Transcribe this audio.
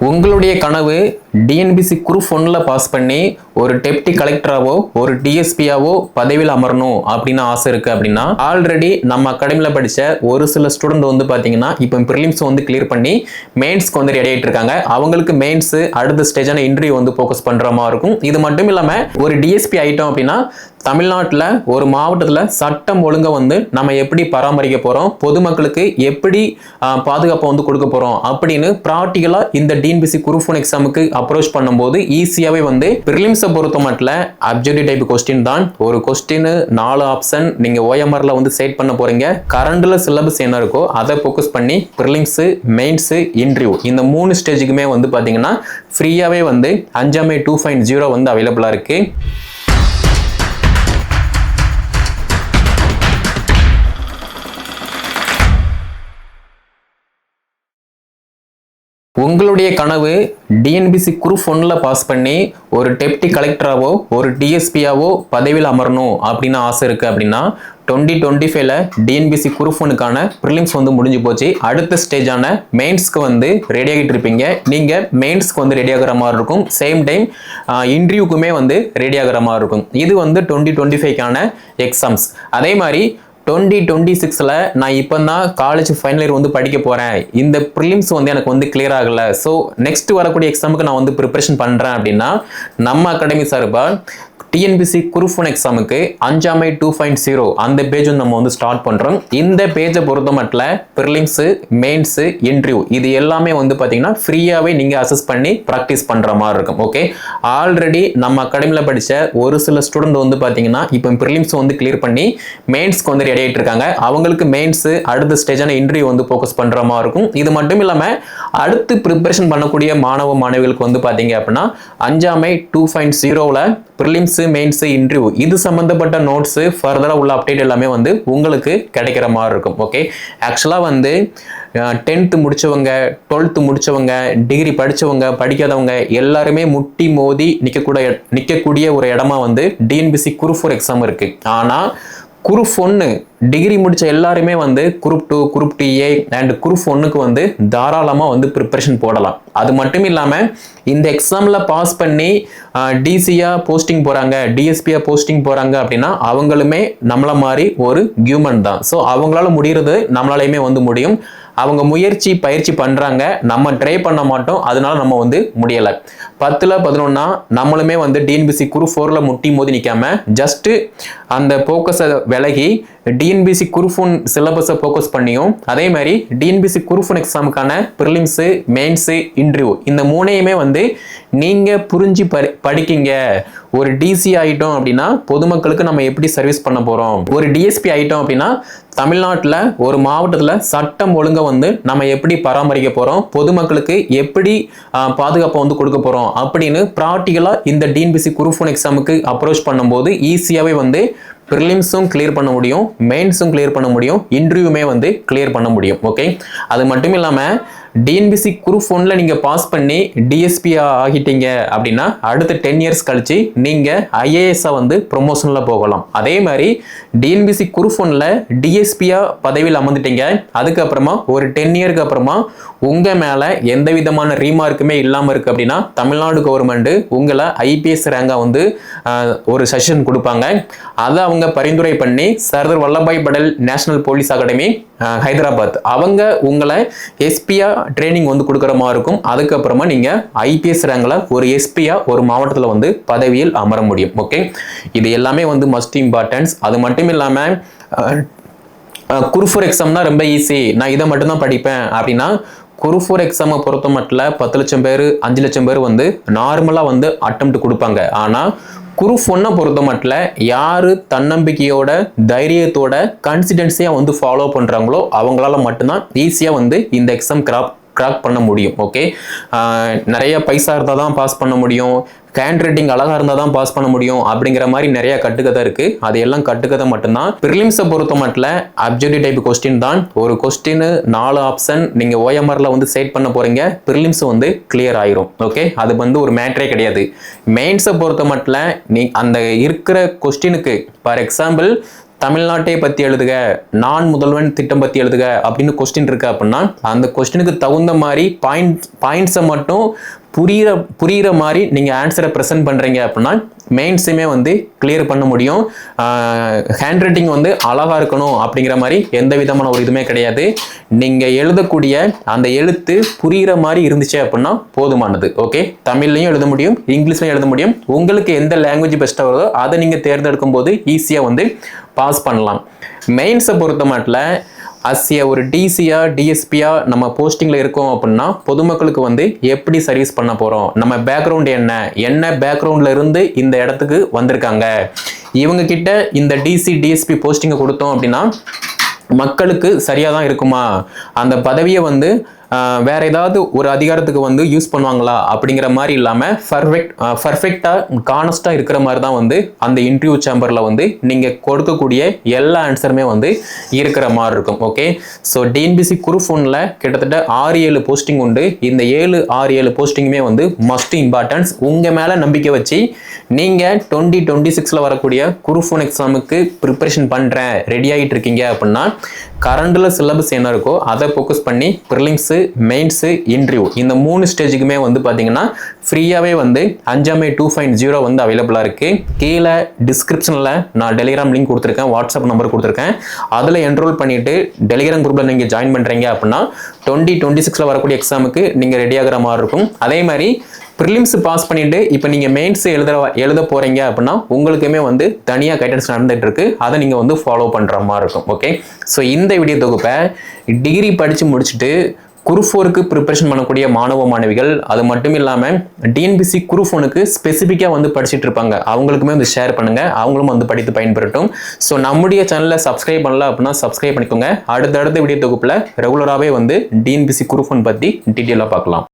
உங்களுடைய கனவு TNPSC group ஒன்ல பாஸ் பண்ணி ஒரு டெப்டி கலெக்டராவோ ஒரு டிஎஸ்பியாவோ பதவியில் அமரணும் அப்படின்னு ஆசை இருக்கு அப்படின்னா ஆல்ரெடி நம்ம அகாடமியில் படிச்ச ஒரு சில ஸ்டூடெண்ட் வந்து பார்த்தீங்கன்னா இப்போ ப்ரிலிம்ஸ் வந்து கிளியர் பண்ணி மெயின்ஸ்க்கு வந்து ரெடி ஆகிட்டு இருக்காங்க. அவங்களுக்கு மெயின்ஸ் அடுத்த ஸ்டேஜான இன்டர்வியூ வந்து ஃபோக்கஸ் பண்ணுற மாதிரி இருக்கும். இது மட்டும் இல்லாமல் ஒரு டிஎஸ்பி ஆகிட்டோம் அப்படின்னா தமிழ்நாட்டில் ஒரு மாவட்டத்தில் சட்டம் ஒழுங்கை வந்து நம்ம எப்படி பராமரிக்க போகிறோம் பொதுமக்களுக்கு எப்படி பாதுகாப்பை வந்து கொடுக்க போகிறோம் அப்படின்னு ப்ராக்டிக்கலாக இந்த டிஎன்பிசி குரூப் ஒன் எக்ஸாமுக்கு அப்ரோச் பண்ணும்போது ஈஸியாகவே வந்து ப்ரிலிம்ஸை பொறுத்த மட்டும் அப்ஜெக்டிவ் டைப் கொஸ்டின் தான். ஒரு கொஸ்டின் நாலு ஆப்ஷன் நீங்கள் ஓஎம்ஆரில் வந்து செட் பண்ண போகிறீங்க கரண்டில் சிலபஸ் என்ன இருக்கோ அதை ஃபோக்கஸ் பண்ணி ப்ரிலிம்ஸு மெயின்ஸு இன்டர்வியூ இந்த மூணு ஸ்டேஜுக்குமே வந்து பார்த்தீங்கன்னா ஃப்ரீயாகவே வந்து அஞ்சாமே டூ ஃபைன் ஜீரோ வந்து அவைலபிளாக இருக்குது உங்களுடைய கனவு டிஎன்பிசி குரூப் ஒன்ல பாஸ் பண்ணி ஒரு டெப்டி கலெக்டராவோ ஒரு டிஎஸ்பியாவோ பதவியில் அமரணும் அப்படின்னு ஆசை இருக்கு அப்படின்னா டுவெண்ட்டி டுவெண்ட்டி ஃபைவ்ல டிஎன்பிசி குரூப் ஒனுக்கான ப்ரிலிம்ஸ் வந்து முடிஞ்சு போச்சு. அடுத்த ஸ்டேஜான மெயின்ஸ்க்கு வந்து ரெடி ஆகிட்டு இருப்பீங்க. நீங்கள் மெயின்ஸ்க்கு வந்து ரெடி ஆகிற மாதிரி இருக்கும். சேம் டைம் இன்டர்வியூக்குமே வந்து ரெடி ஆகிற மாதிரி இருக்கும். இது வந்து டுவெண்ட்டி டுவெண்ட்டி ஃபைவ்க்கான எக்ஸாம்ஸ் அதே மாதிரி டுவெண்ட்டி டுவெண்ட்டி சிக்ஸில் நான் இப்போ தான் காலேஜ் ஃபைனல் இயர் வந்து படிக்க போகிறேன் இந்த ப்ரிலிம்ஸ் வந்து எனக்கு வந்து கிளியர் ஆகலை. ஸோ நெக்ஸ்ட் வரக்கூடிய எக்ஸாமுக்கு நான் வந்து ப்ரிப்பரேஷன் பண்ணுறேன் அப்படின்னா நம்ம அகாடமி சார்பாக டிஎன்பிசி குரூப் எக்ஸாமுக்கு அஞ்சாமை டூ பாயிண்ட் ஜீரோ அந்த பேஜ் நம்ம வந்து ஸ்டார்ட் பண்ணுறோம் இந்த பேஜை பொறுத்த மட்டும் ப்ரிலிம்ஸு மெயின்ஸு இன்டர்வியூ இது எல்லாமே வந்து பார்த்தீங்கன்னா ஃப்ரீயாகவே நீங்கள் அசஸ் பண்ணி ப்ராக்டிஸ் பண்ணுற மாதிரி இருக்கும். ஓகே ஆல்ரெடி நம்ம அகாடமியில் படித்த ஒரு சில ஸ்டூடெண்ட் வந்து பார்த்தீங்கன்னா இப்போ ப்ரிலிம்ஸ் வந்து கிளியர் பண்ணி மெயின்ஸ்க்கு வந்து ரெடி ஆகிட்டு இருக்காங்க. அவங்களுக்கு மெயின்ஸு அடுத்த ஸ்டேஜான இன்டர்வியூ வந்து ஃபோக்கஸ் பண்ணுற மாதிரி இருக்கும். இது மட்டும் இல்லாமல் அடுத்து ப்ரிப்பரேஷன் பண்ணக்கூடிய மாணவ மாணவிகளுக்கு வந்து பார்த்தீங்க அப்படின்னா அஞ்சாமை டூ பாயிண்ட் ஜீரோவில் ப்ரிலிம்ஸ் மெயின்ஸு இன்டர்வியூ இது சம்மந்தப்பட்ட நோட்ஸு ஃபர்தராக உள்ள அப்டேட் எல்லாமே வந்து உங்களுக்கு கிடைக்கிற மாதிரி இருக்கும் ஓகே ஆக்சுவலாக வந்து டென்த்து முடித்தவங்க டுவெல்த்து முடித்தவங்க டிகிரி படித்தவங்க படிக்காதவங்க எல்லாருமே முட்டி மோதி நிற்கக்கூட நிற்கக்கூடிய ஒரு இடமா வந்து டிஎன்பிசி குரூப் ஃபோர் எக்ஸாம் இருக்குது ஆனால் குரூப் ஒன்று டிகிரி முடிச்ச எல்லாருமே வந்து group two group two A and group ஒன்றுக்கு வந்து தாராளமாக வந்து ப்ரிப்பரேஷன் போடலாம். அது மட்டும் இல்லாமல் இந்த எக்ஸாமில் பாஸ் பண்ணி டிசியாக போஸ்டிங் போகிறாங்க டிஎஸ்பியாக போஸ்டிங் போகிறாங்க அப்படின்னா அவங்களுமே நம்மளை மாதிரி ஒரு ஹியூமன் தான். ஸோ அவங்களால முடிகிறது நம்மளாலையுமே வந்து முடியும். அவங்க முயற்சி பயிற்சி பண்ணுறாங்க நம்ம ட்ரை பண்ண மாட்டோம் அதனால நம்ம வந்து முடியலை. பத்தில் பதினொன்னா நம்மளுமே வந்து டிஎன்பிசி குரூப் ஃபோரில் முட்டி மோதி நிற்காம ஜஸ்ட்டு அந்த ஃபோக்கஸை விலகி டி டிஎன்பிசி குருஃபோன் சிலபஸை ஃபோக்கஸ் பண்ணியும் அதே மாதிரி டிஎன்பிசி குருஃபோன் எக்ஸாமுக்கான ப்ரிலிம்ஸு மெயின்ஸு இன்டர்வியூ இந்த மூணையுமே வந்து நீங்கள் புரிஞ்சு படி படிக்கிங்க. ஒரு டிசி ஆகிட்டோம் அப்படின்னா பொதுமக்களுக்கு நம்ம எப்படி சர்வீஸ் பண்ண போகிறோம் ஒரு டிஎஸ்பி ஆகிட்டோம் அப்படின்னா தமிழ்நாட்டில் ஒரு மாவட்டத்தில் சட்டம் ஒழுங்கை வந்து நம்ம எப்படி பராமரிக்க போகிறோம் பொதுமக்களுக்கு எப்படி பாதுகாப்பை வந்து கொடுக்க போகிறோம் அப்படின்னு ப்ராக்டிக்கலாக இந்த டிஎன்பிசி குரூஃபோன் எக்ஸாமுக்கு அப்ரோச் பண்ணும்போது ஈஸியாகவே வந்து ப்ரிலிம்ஸும் கிளியர் பண்ண முடியும் மெயின்ஸும் கிளியர் பண்ண முடியும் இன்டர்வியூமே வந்து கிளியர் பண்ண முடியும் ஓகே அது மட்டும் இல்லாமல் டிஎன்பிசி குரூப் ஒன்ல நீங்கள் பாஸ் பண்ணி டிஎஸ்பி ஆகிட்டீங்க அப்படின்னா அடுத்த டென் இயர்ஸ் கழிச்சு நீங்கள் ஐஏஎஸ்ஸாக வந்து ப்ரொமோஷனில் போகலாம். அதே மாதிரி டிஎன்பிசி குரூப் ஒன்ல டிஎஸ்பியாக பதவியில் அமர்ந்துட்டீங்க. அதுக்கப்புறமா ஒரு டென் இயருக்கு அப்புறமா உங்கள் மேலே எந்த விதமான ரீமார்க்குமே இல்லாமல் இருக்குது அப்படின்னா தமிழ்நாடு கவர்மெண்ட் உங்களை ஐபிஎஸ் ரேங்காக வந்து ஒரு செஷன் கொடுப்பாங்க. அதை அவங்க பரிந்துரை பண்ணி Sardar Vallabhbhai Patel national police academy Hyderabad. அவங்க உங்களை எஸ்பியாக ட்ரைனிங் வந்து கொடுக்குற மாதிரி இருக்கும். அதுக்கப்புறமா நீங்கள் ஐபிஎஸ் ரேங்கில் ஒரு எஸ்பியாக ஒரு மாவட்டத்தில் வந்து பதவியில் அமர முடியும். ஓகே இது எல்லாமே வந்து மஸ்ட் இம்பார்ட்டன்ஸ் அது மட்டும் இல்லாமல் குருஃபோர் எக்ஸாம்னா ரொம்ப ஈஸி நான் இதை மட்டும்தான் படிப்பேன். அப்படின்னா குருஃபூர் எக்ஸாமை பொறுத்த மட்டும் பத்து லட்சம் பேர் அஞ்சு லட்சம் பேர் வந்து நார்மலாக வந்து அட்டம் கொடுப்பாங்க. ஆனால் குரூப் ஒன்னை பொறுத்த மட்டும் யார் தன்னம்பிக்கையோட தைரியத்தோட கன்சிடென்சியாக வந்து ஃபாலோ பண்ணுறாங்களோ அவங்களால மட்டும்தான் ஈஸியாக வந்து இந்த எக்ஸாம் கிராப் கிராக் பண்ண முடியும் ஓகே நிறைய பைசா இருந்தால் தான் பாஸ் பண்ண முடியும். ஹேண்ட் ரைட்டிங் அழகாக இருந்தால் தான் பாஸ் பண்ண முடியும் அப்படிங்கிற மாதிரி நிறைய கட்டுக்கதை இருக்குது அது எல்லாம் கட்டுக்கதை மட்டும்தான். ப்ரிலிம்ஸை பொறுத்த மட்டும் அப்ஜெக்டிவ் டைப் கொஸ்டின் தான். ஒரு கொஸ்டின் நாலு ஆப்ஷன் நீங்கள் ஓஎம்ஆரில் வந்து செட் பண்ண போகிறீங்க ப்ரிலிம்ஸ் வந்து கிளியர் ஆயிரும். ஓகே அது வந்து ஒரு மேட்ரே கிடையாது. மெயின்ஸை பொறுத்த மட்டும் நீ அந்த இருக்கிற கொஸ்டினுக்கு ஃபார் எக்ஸாம்பிள் தமிழ்நாட்டை பற்றி எழுதுக நான் முதல்வன் திட்டம் பற்றி எழுதுக அப்படின்னு கொஸ்டின் இருக்கு அப்படின்னா அந்த கொஸ்டினுக்கு தகுந்த மாதிரி பாயிண்ட் பாயிண்ட்ஸை மட்டும் புரிகிற புரிகிற மாதிரி நீங்கள் ஆன்சரை ப்ரெசென்ட் பண்ணுறீங்க அப்படின்னா மெயின்ஸுமே வந்து கிளியர் பண்ண முடியும். ஹேண்ட் ரைட்டிங் வந்து அழகாக இருக்கணும் அப்படிங்கிற மாதிரி எந்த விதமான ஒரு இதுவுமே கிடையாது. நீங்கள் எழுதக்கூடிய அந்த எழுத்து புரிகிற மாதிரி இருந்துச்சு அப்படின்னா போதுமானது ஓகே தமிழ்லையும் எழுத முடியும் இங்கிலீஷ்லையும் எழுத முடியும். உங்களுக்கு எந்த லாங்குவேஜ் பெஸ்ட்டாக வருதோ அதை நீங்கள் தேர்ந்தெடுக்கும் போது ஈஸியாக வந்து பாஸ் பண்ணலாம். மெயின்ஸை பொறுத்த மாட்டில் அஸ்ய ஒரு டிசியா டிஎஸ்பியா நம்ம போஸ்டிங்கில் இருக்கோம் அப்படின்னா பொதுமக்களுக்கு வந்து எப்படி சர்வீஸ் பண்ண போகிறோம் நம்ம பேக்ரவுண்ட் என்ன? என்ன பேக்ரவுண்டில் இருந்து இந்த இடத்துக்கு வந்திருக்காங்க? இவங்க கிட்ட இந்த டிசி டிஎஸ்பி போஸ்டிங்கை கொடுத்தோம் அப்படின்னா மக்களுக்கு சரியாக தான் இருக்குமா? அந்த பதவியை வந்து வேற ஏதாவது ஒரு அதிகாரத்துக்கு வந்து யூஸ் பண்ணுவாங்களா அப்படிங்கிற மாதிரி இல்லாமல் பர்ஃபெக்ட் பர்ஃபெக்டாக கானஸ்டாக இருக்கிற மாதிரி தான் வந்து அந்த இன்டர்வியூ சேம்பரில் வந்து நீங்கள் கொடுக்கக்கூடிய எல்லா ஆன்சருமே வந்து இருக்கிற மாதிரி இருக்கும் ஓகே ஸோ டிஎன்பிசி குரூஃபோனில் கிட்டத்தட்ட ஆறு ஏழு போஸ்டிங் உண்டு. இந்த ஏழு ஆறு ஏழு போஸ்டிங்குமே வந்து மஸ்ட் இம்பார்ட்டன்ஸ் உங்கள் மேலே நம்பிக்கை வச்சு நீங்கள் டுவெண்ட்டி டுவெண்ட்டி சிக்ஸில் வரக்கூடிய குரூஃபோன் எக்ஸாமுக்கு ப்ரிப்பரேஷன் பண்ணுறேன் ரெடி ஆகிட்டு இருக்கீங்க அப்படின்னா கரண்டில் சிலபஸ் என்ன இருக்கோ அதை ஃபோக்கஸ் பண்ணி ப்ரிலிம்ஸு மெயின்ஸு இன்டர்வியூ இந்த மூணு ஸ்டேஜுக்குமே வந்து பார்த்தீங்கன்னா ஃப்ரீயாகவே வந்து அஞ்சாமே டூ ஃபைன் ஜீரோ வந்து அவைலபிளாக இருக்குது கீழே டிஸ்கிரிப்ஷனில் நான் டெலிகிராம் லிங்க் கொடுத்துருக்கேன் வாட்ஸ்அப் நம்பர் கொடுத்துருக்கேன். அதில் என்ரோல் பண்ணிவிட்டு டெலிகிராம் குரூப்பில் நீங்கள் ஜாயின் பண்ணுறீங்க அப்படின்னா டுவெண்ட்டி டுவெண்ட்டி சிக்ஸில் வரக்கூடிய எக்ஸாமுக்கு நீங்கள் ரெடி ஆகிற மாதிரி இருக்கும். அதே மாதிரி ப்ரிலிம்ஸ் பாஸ் பண்ணிட்டு இப்போ நீங்கள் மெயின்ஸ் எழுத எழுத போகிறீங்க அப்படின்னா உங்களுக்குமே வந்து தனியாக கைடன்ஸ் நடந்துகிட்டு இருக்கு அதை நீங்கள் வந்து ஃபாலோ பண்ணுற மாதிரி இருக்கும். ஓகே ஸோ இந்த வீடியோ தொகுப்பை டிகிரி படித்து முடிச்சுட்டு குரூஃபோருக்கு ப்ரிப்பரேஷன் பண்ணக்கூடிய மாணவ மாணவிகள் அது மட்டும் இல்லாமல் டிஎன்பிசி குரூஃபோனுக்கு ஸ்பெசிஃபிக்காக வந்து படிச்சுட்டு இருப்பாங்க. அவங்களுக்குமே வந்து ஷேர் பண்ணுங்கள் அவங்களும் வந்து படித்து பயன்பெறட்டும். ஸோ நம்முடைய சேனலை சப்ஸ்கிரைப் பண்ணல அப்படின்னா சப்ஸ்கிரைப் பண்ணிக்கோங்க. அடுத்தடுத்த வீடியோ தொகுப்பில் ரெகுலராகவே வந்து டிஎன்பிசி குரூஃபோன் பற்றி டீட்டெயிலாக பார்க்கலாம்.